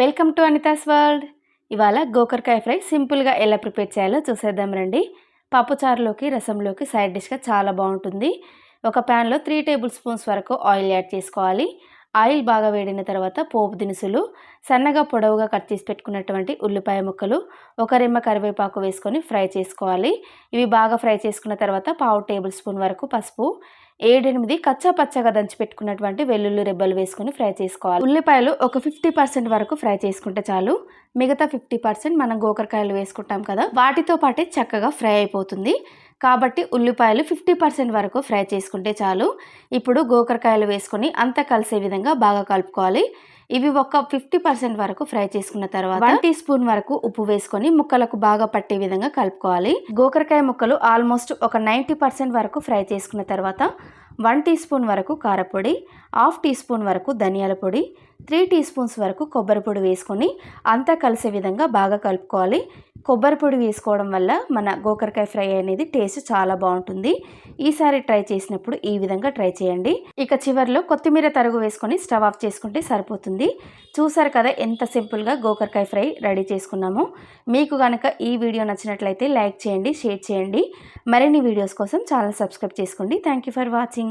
Welcome to Anita's world. ఇవాళ గోకరకాయ fry సింపుల్గా ఎలా ప్రిపేర్ చేయాలో చూసేద్దాం రండి. పప్పుచారులోకి రసంలోకి సైడ్ డిష్గా చాలా బాగుంటుంది. ఒక ప్యాన్లో త్రీ టేబుల్ స్పూన్స్ వరకు ఆయిల్ యాడ్ చేసుకోవాలి. ఆయిల్ బాగా వేడిన తర్వాత పోపు దినుసులు సన్నగా పొడవుగా కట్ చేసి పెట్టుకున్నటువంటి ఉల్లిపాయ ముక్కలు ఒక రెమ్మ కరివేపాకు వేసుకొని ఫ్రై చేసుకోవాలి. ఇవి బాగా ఫ్రై చేసుకున్న తర్వాత పావు టేబుల్ స్పూన్ వరకు పసుపు ఏడెనిమిది కచ్చా పచ్చగా దంచి పెట్టుకున్నటువంటి వెల్లుల్లి రెబ్బలు వేసుకొని ఫ్రై చేసుకోవాలి. ఉల్లిపాయలు ఒక ఫిఫ్టీ పర్సెంట్ వరకు ఫ్రై చేసుకుంటే చాలు. మిగతా ఫిఫ్టీ పర్సెంట్ మనం గోకరకాయలు వేసుకుంటాం కదా వాటితో పాటే చక్కగా ఫ్రై అయిపోతుంది. కాబట్టి ఉల్లిపాయలు ఫిఫ్టీ పర్సెంట్ వరకు ఫ్రై చేసుకుంటే చాలు. ఇప్పుడు గోకరకాయలు వేసుకొని అంతా కలిసే విధంగా బాగా కలుపుకోవాలి. ఇవి ఒక ఫిఫ్టీ పర్సెంట్ వరకు ఫ్రై చేసుకున్న తర్వాత వన్ టీ స్పూన్ వరకు ఉప్పు వేసుకొని ముక్కలకు బాగా పట్టే విధంగా కలుపుకోవాలి. గోకరకాయ ముక్కలు ఆల్మోస్ట్ ఒక నైంటీ పర్సెంట్ వరకు ఫ్రై చేసుకున్న తర్వాత వన్ టీ స్పూన్ వరకు కారపొడి హాఫ్ టీ స్పూన్ వరకు ధనియాల పొడి త్రీ టీ స్పూన్స్ వరకు కొబ్బరి పొడి వేసుకొని అంతా కలిసే విధంగా బాగా కలుపుకోవాలి. కొబ్బరి పొడి వేసుకోవడం వల్ల మన గోకరకాయ ఫ్రై అనేది టేస్ట్ చాలా బాగుంటుంది. ఈసారి ట్రై చేసినప్పుడు ఈ విధంగా ట్రై చేయండి. ఇక చివరిలో కొత్తిమీర తరుగు వేసుకొని స్టవ్ ఆఫ్ చేసుకుంటే సరిపోతుంది. చూసారు కదా ఎంత సింపుల్గా గోకరకాయ ఫ్రై రెడీ చేసుకున్నామో. మీకు కనుక ఈ వీడియో నచ్చినట్లయితే లైక్ చేయండి షేర్ చేయండి. మరిన్ని వీడియోస్ కోసం ఛానల్ సబ్స్క్రైబ్ చేసుకోండి. Thank for watching.